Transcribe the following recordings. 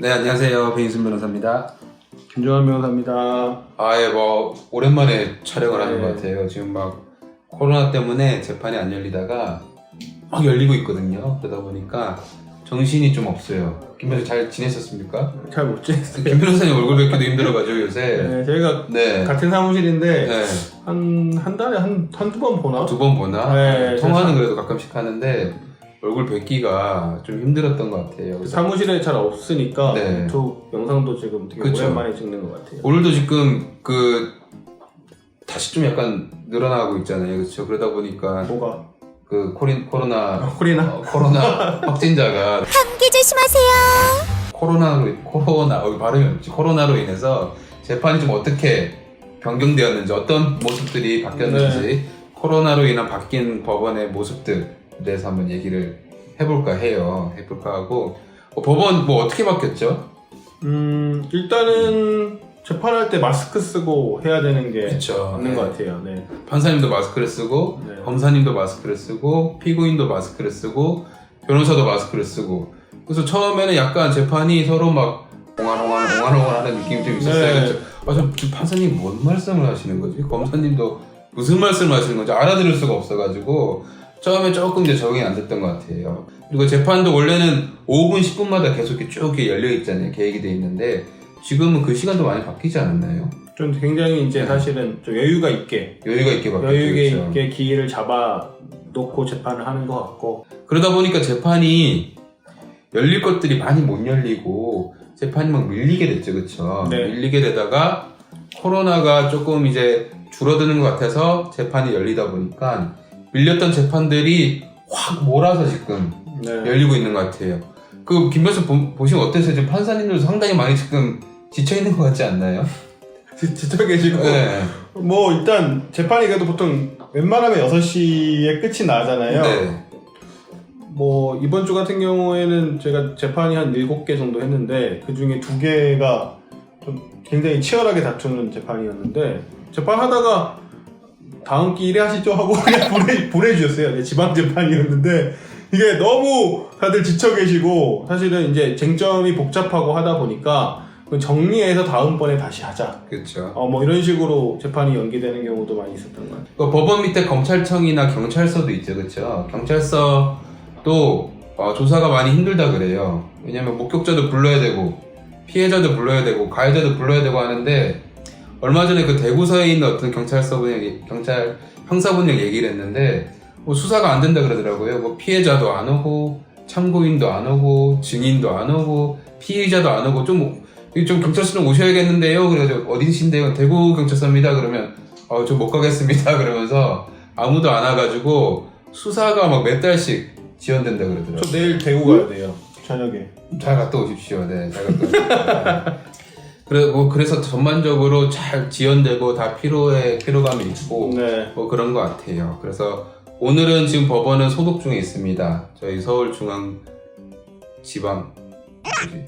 네 안녕하세요 배인순 변호사입니다. 김정환 변호사입니다. 아예 뭐 오랜만에 촬영을 하는 네. 것 같아요. 지금 막 코로나 때문에 재판이 안 열리다가 막 열리고 있거든요. 그러다 보니까 정신이 좀 없어요. 김 변호사 잘 지내셨습니까? 잘 못 지냈어요. 김 변호사님 얼굴 뵙기도 힘들어가지고 요새. 네, 저희가 네. 같은 사무실인데 네. 한, 한 달에 한, 한두 번 보나? 두 번 보나? 네, 통화는 그래서- 그래도 가끔씩 하는데 얼굴 뵙기가 좀 힘들었던 것 같아요. 그래서 사무실에 잘 없으니까 네. 저 영상도 지금 되게 그쵸. 오랜만에 찍는 것 같아요. 오늘도 지금 그 다시 좀 약간 늘어나고 있잖아요. 그렇죠. 그러다 보니까 뭐가? 그 코린 코로나 아, 코리나? 어, 코로나 확진자가 감기 조심하세요. 코로나로 코로나 어, 발음이 없지 코로나로 인해서 재판이 좀 어떻게 변경되었는지 어떤 모습들이 바뀌었는지 네. 코로나로 인한 바뀐 법원의 모습들에 대해서 한번 얘기를 해볼까 해요. 해볼까 하고 어, 법원 뭐 어떻게 바뀌었죠? 음, 일단은 재판할 때 마스크 쓰고 해야 되는 게 그쵸. 맞는 네. 것 같아요. 네. 판사님도 마스크를 쓰고 네. 검사님도 마스크를 쓰고 피고인도 마스크를 쓰고 변호사도 마스크를 쓰고 그래서 처음에는 약간 재판이 서로 막 옹알옹알 옹알옹알 하는 느낌이 좀 있었어요. 네. 그래서 아, 저 지금 판사님 뭔 말씀을 하시는 거지? 검사님도 무슨 말씀을 하시는 건지 알아들을 수가 없어가지고 처음에 조금 이제 적응이 안 됐던 것 같아요. 그리고 재판도 원래는 5분, 10분마다 계속 이렇게 쭉 이렇게 열려 있잖아요. 계획이 돼 있는데 지금은 그 시간도 많이 바뀌지 않았나요? 좀 굉장히 이제 네. 사실은 좀 여유가 있게 여유가 있게 바뀌었죠. 여유 그렇죠? 있게 기회를 잡아 놓고 재판을 하는 것 같고 그러다 보니까 재판이 열릴 것들이 많이 못 열리고 재판이 막 밀리게 됐죠, 그쵸? 네. 밀리게 되다가 코로나가 조금 이제 줄어드는 것 같아서 재판이 열리다 보니까 밀렸던 재판들이 확 몰아서 지금 네. 열리고 있는 것 같아요. 그 김변수 보- 보시면 어떠세요? 지금 판사님들도 상당히 많이 지금 지쳐 있는 것 같지 않나요? 지- 지쳐 계시고 네. 뭐 일단 재판이 그래도 보통 웬만하면 6시에 끝이 나잖아요. 네. 뭐 이번 주 같은 경우에는 제가 재판이 한 7개 정도 했는데 그 중에 두 개가 좀 굉장히 치열하게 다투는 재판이었는데 재판하다가 다음 기 1회 하시죠 하고 그냥 보내, 보내주셨어요. 네, 지방 재판이었는데 이게 너무 다들 지쳐 계시고 사실은 이제 쟁점이 복잡하고 하다 보니까 정리해서 다음번에 다시 하자. 그렇죠. 어, 뭐 이런 식으로 재판이 연기되는 경우도 많이 있었던 것 같아요. 그 법원 밑에 검찰청이나 경찰서도 있죠, 그렇죠? 경찰서도 어, 조사가 많이 힘들다 그래요. 왜냐면 목격자도 불러야 되고 피해자도 불러야 되고 가해자도 불러야 되고 하는데 얼마 전에 그 대구서에 있는 어떤 경찰서분 얘기, 경찰 형사분이 얘기를 했는데 뭐 수사가 안 된다 그러더라고요. 뭐 피해자도 안 오고 참고인도 안 오고 증인도 안 오고 피의자도 안 오고 좀 좀 경찰서로 오셔야겠는데요. 그래서 어디신데요? 대구 경찰서입니다. 그러면 어, 저 못 가겠습니다. 그러면서 아무도 안 와가지고 수사가 막 몇 달씩 지연된다 그러더라고요. 저 내일 대구 가야 돼요. 저녁에. 잘 갔다 오십시오. 네, 잘 갔다 오십시오. 그래, 뭐, 그래서 전반적으로 잘 지연되고 다 피로에, 피로감이 있고, 네. 뭐 그런 것 같아요. 그래서 오늘은 지금 법원은 소독 중에 있습니다. 저희 서울중앙지방, 뭐지?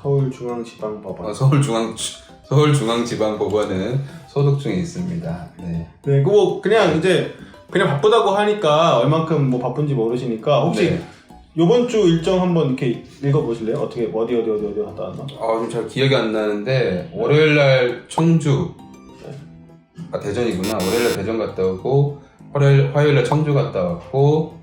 서울중앙지방법원. 어, 서울중앙, 서울중앙지방법원은 소독 중에 있습니다. 네. 네, 그뭐 그냥 이제 그냥 바쁘다고 하니까 얼만큼 뭐 바쁜지 모르시니까 혹시 네. 요번 주 일정 한번 이렇게 읽어보실래요? 어떻게 뭐 어디 어디 어디 어디 갔다 왔나? 아, 좀 잘 기억이 안 나는데, 월요일 날 청주, 아, 대전이구나. 월요일 날 대전 갔다 오고, 화요일, 화요일 날 청주 갔다 왔고,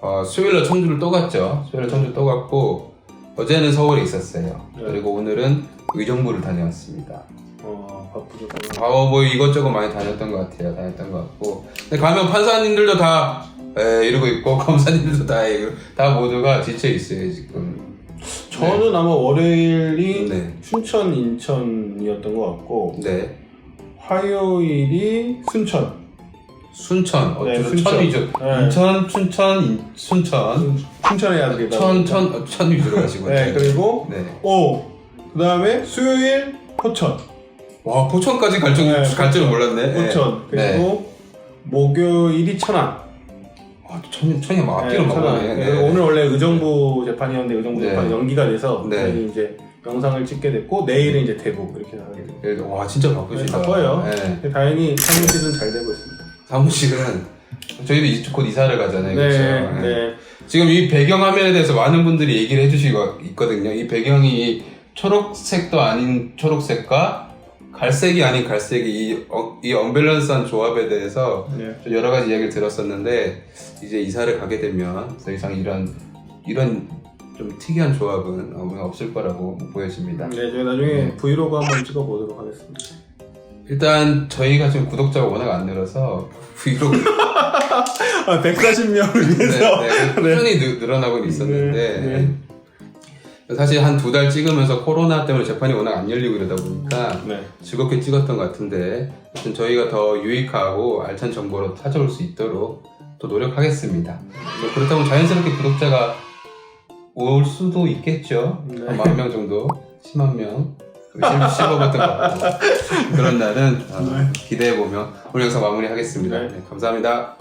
어, 수요일 날 청주를 또 갔죠. 수요일 날 청주 또 갔고, 어제는 서울에 있었어요. 네. 그리고 오늘은 의정부를 다녀왔습니다. 어 바쁘죠. 아, 뭐 이것저것 많이 다녔던 것 같아요. 다녔던 것 같고. 근데 가면 판사님들도 다, 에, 이러고 있고, 검사님들도 다, 이러고, 다 모두가 지쳐 있어요, 지금. 저는 아마 월요일이 네. 춘천 인천이었던 것 같고 네. 화요일이 순천. 순천, 어, 네, 순천. 천 위주. 네. 인천, 춘천, 인- 순천. 춘천에 되겠다. 천, 천, 어, 천 위주로 가시고. 네 그리고 네. 오 그다음에 수요일 포천. 와, 포천까지 갈 줄, 네, 갈 줄은 몰랐네. 네. 포천 그리고 목요일이 천안. 아, 천, 천이 막 앞뒤로 네, 막. 오네. 그리고 오늘 원래 의정부 재판이었는데 의정부 네. 재판이 연기가 돼서 네. 오늘 이제 영상을 찍게 됐고 내일은 이제 대구 이렇게 나가게 됐고 네, 와, 진짜 바쁘시다. 네, 바빠요. 네. 다행히 사무실은 잘 되고 있습니다. 사무실은, 저희도 이제 곧 이사를 가잖아요. 네, 그렇죠? 네. 지금 이 배경 화면에 대해서 많은 분들이 얘기를 해주시고 있거든요. 이 배경이 초록색도 아닌 초록색과 갈색이 아닌 갈색이 이, 어, 이 언밸런스한 조합에 대해서 네. 좀 여러 가지 이야기를 들었었는데 이제 이사를 가게 되면 더 이상 이런 이런 좀 특이한 조합은 어, 없을 거라고 보여집니다. 네, 저희 나중에 브이로그 한번 찍어보도록 하겠습니다. 일단 저희가 지금 구독자가 워낙 안 늘어서 브이로그 아, 140명을 위해서. 네, 네, 꾸준히 늘- 늘어나고는 있었는데 네, 사실 한 두 달 찍으면서 코로나 때문에 재판이 워낙 안 열리고 그러다 보니까 네. 즐겁게 찍었던 것 같은데 하여튼 저희가 더 유익하고 알찬 정보로 찾아올 수 있도록 또 노력하겠습니다. 뭐 그렇다고 자연스럽게 구독자가 올 수도 있겠죠. 네. 한만명 정도, 10만 명. 씹어봤던 것 같고 그런 날은 어, 기대해보며 오늘 영상 마무리하겠습니다. 네. 네, 감사합니다.